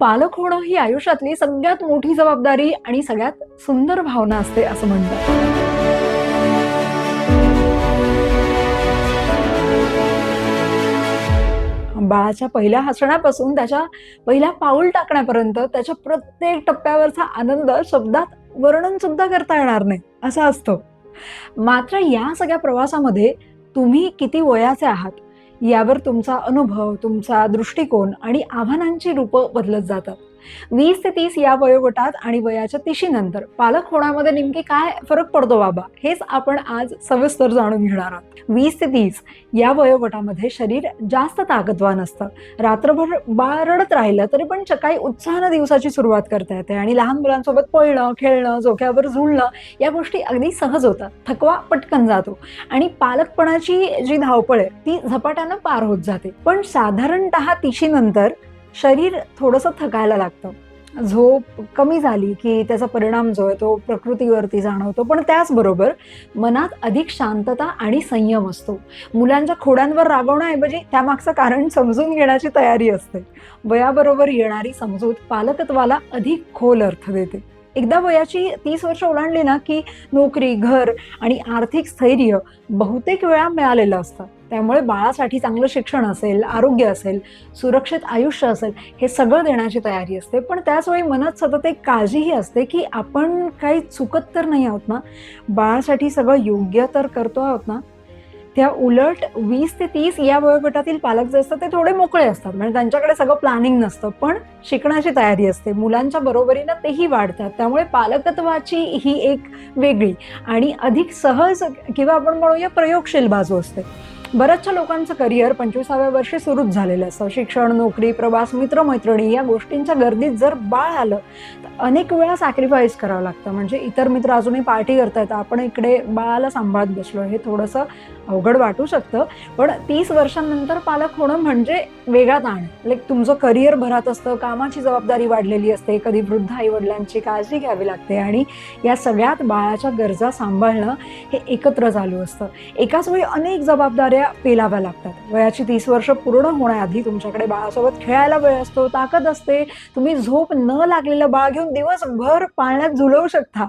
पालक होणं ही आयुष्यातली सगळ्यात मोठी जबाबदारी आणि सगळ्यात सुंदर भावना असते असं म्हणतात. बाळाच्या पहिल्या हसण्यापासून त्याच्या पहिल्या पाऊल टाकण्यापर्यंत त्याच्या प्रत्येक टप्प्यावरचा आनंद शब्दात वर्णन सुद्धा करता येणार नाही असा असतो. मात्र या सगळ्या प्रवासामध्ये तुम्ही किती वयाचे आहात? यावर तुमचा अनुभव तुमचा दृष्टिकोन आणि आव्हानांची रूपं बदलत जातात. वीस ते तीस या वयोगटात आणि वयाच्या तिशीनंतर पालक होण्यामध्ये नेमकी काय फरक पडतो बाबा? हेच आपण आज सविस्तर जाणून घेणार आहोत. वीस ते तीस या वयोगटामध्ये शरीर जास्त ताकदवान असतं. रात्रभर बाळ रडत राहिलं तरी पण सकाळी उत्साहानं दिवसाची सुरुवात करता येते आणि लहान मुलांसोबत पळणं खेळणं झोक्यावर झुलणं या गोष्टी अगदी सहज होतात. थकवा पटकन जातो आणि पालकपणाची जी धावपळ आहे ती झपाट्यानं पार होत जाते. पण साधारणतः तिशीनंतर शरीर थोडंसं थकायला लागतं. झोप कमी झाली की त्याचा परिणाम जो आहे तो प्रकृतीवरती जाणवतो. पण त्याचबरोबर मनात अधिक शांतता आणि संयम असतो. मुलांच्या खोड्यांवर रागवण्याऐवजी त्यामागचं कारण समजून घेण्याची तयारी असते. वयाबरोबर येणारी समजूत पालकत्वाला अधिक खोल अर्थ देते. एकदा वयाची तीस वर्ष ओलांडली ना की नोकरी घर आणि आर्थिक स्थैर्य बहुतेक वेळा मिळालेलं असतं. त्यामुळे बाळासाठी चांगलं शिक्षण असेल आरोग्य असेल सुरक्षित आयुष्य असेल हे सगळं देण्याची तयारी असते. पण त्याचवेळी मनात सतत एक काळजीही असते की आपण काही चुकत तर नाही आहोत ना? बाळासाठी सगळं योग्य तर करतो आहोत ना? त्या उलट वीस ते तीस या वयोगटातील पालक जे असतात ते थोडे मोकळे असतात. म्हणजे त्यांच्याकडे सगळं प्लॅनिंग नसतं पण शिकण्याची तयारी असते. मुलांच्या बरोबरीनं तेही वाढतात. त्यामुळे पालकत्वाची ही एक वेगळी आणि अधिक सहज किंवा आपण म्हणूया प्रयोगशील बाजू असते. बऱ्याचशा लोकांचं करिअर पंचवीसाव्या वर्षी सुरूच झालेलं असतं. शिक्षण नोकरी प्रवास मित्रमैत्रिणी या गोष्टींच्या गर्दीत जर बाळ आलं तर अनेक वेळा सॅक्रिफाईस करावं लागतं. म्हणजे इतर मित्र अजूनही पार्टी करतायत आपण इकडे बाळाला सांभाळत बसलो हे थोडंसं अवघड वाटू शकतं पण तीस वर्षांनंतर पालक होणं म्हणजे वेगळा ताण. लाईक तुमचं करिअर भरात असतं कामाची जबाबदारी वाढलेली असते कधी वृद्ध आई वडिलांची काळजी घ्यावी लागते आणि या सगळ्यात बाळाच्या गरजा सांभाळणं हे एकत्र चालू असतं. एकाच वेळी अनेक जबाबदाऱ्या पेलाव्या लागतात. वयाची तीस वर्ष पूर्ण होण्याआधी तुमच्याकडे बाळासोबत खेळायला वेळ असतो ताकद असते तुम्ही झोप न लागलेलं बाळ घेऊन दिवसभर पाळण्यात झुलवू शकता.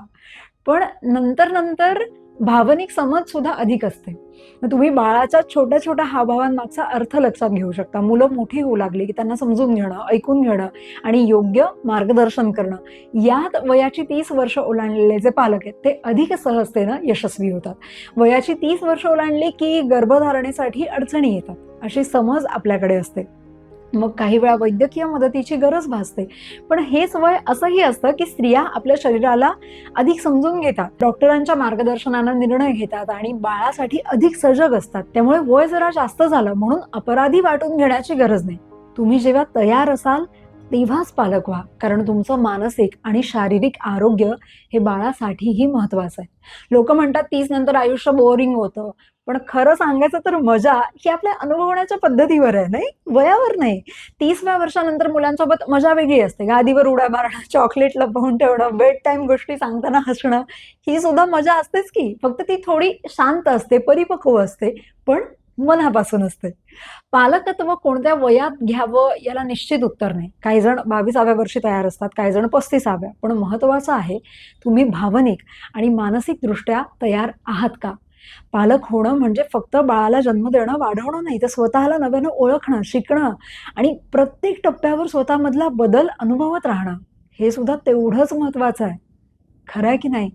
पण नंतर नंतर भावनिक समज सुद्धा अधिक असते. मग तुम्ही बाळाच्या छोट्या छोट्या हावभावांमागचा अर्थ लक्षात घेऊ शकता. मुलं मोठी होऊ लागली की त्यांना समजून घेणं ऐकून घेणं आणि योग्य मार्गदर्शन करणं. यात वयाची तीस वर्ष ओलांडलेले जे पालक आहेत ते अधिक सहजतेनं यशस्वी होतात. वयाची तीस वर्ष ओलांडली की गर्भधारणेसाठी अडचणी येतात. अशी समज आपल्याकडे असते. मग काही वेळा वैद्यकीय मदतीची गरज भासते. पण हेच वय असंही असतं की स्त्रिया आपल्या शरीराला अधिक समजून घेतात डॉक्टरांच्या मार्गदर्शनानं निर्णय घेतात आणि बाळासाठी अधिक सजग असतात. त्यामुळे वय जरा जास्त झालं म्हणून अपराधी वाटून घेण्याची गरज नाही. तुम्ही जेव्हा तयार असाल तेव्हाच पालक व्हा कारण तुमचं मानसिक आणि शारीरिक आरोग्य हे बाळासाठीही महत्वाचं आहे. लोक म्हणतात तीस नंतर आयुष्य बोरिंग होतं. पण खरं सांगायचं तर मजा ही आपल्या अनुभवण्याच्या पद्धतीवर आहे नाही? वयावर नाही. तीसव्या वर्षानंतर मुलांसोबत मजा वेगळी असते. गादीवर उड्या मारणं चॉकलेट लपवून ठेवणं बेड टाईम गोष्टी सांगताना हसणं ही सुद्धा मजा असतेच की. फक्त ती थोडी शांत असते परिपक्व असते पण मनापासून असते. पालकत्व कोणत्या वयात घ्यावं याला निश्चित उत्तर नाही. काही जण बावीसाव्या वर्षी तयार असतात काही जण पस्तीसाव्या. पण महत्वाचं आहे तुम्ही भावनिक आणि मानसिकदृष्ट्या तयार आहात का? पालक होणं म्हणजे फक्त बाळाला जन्म देणं वाढवणं नाही तर स्वतःला नव्यानं ओळखणं शिकणं आणि प्रत्येक टप्प्यावर स्वतःमधला बदल अनुभवत राहणं हे सुद्धा तेवढंच महत्वाचं आहे. खरं आहे की नाही?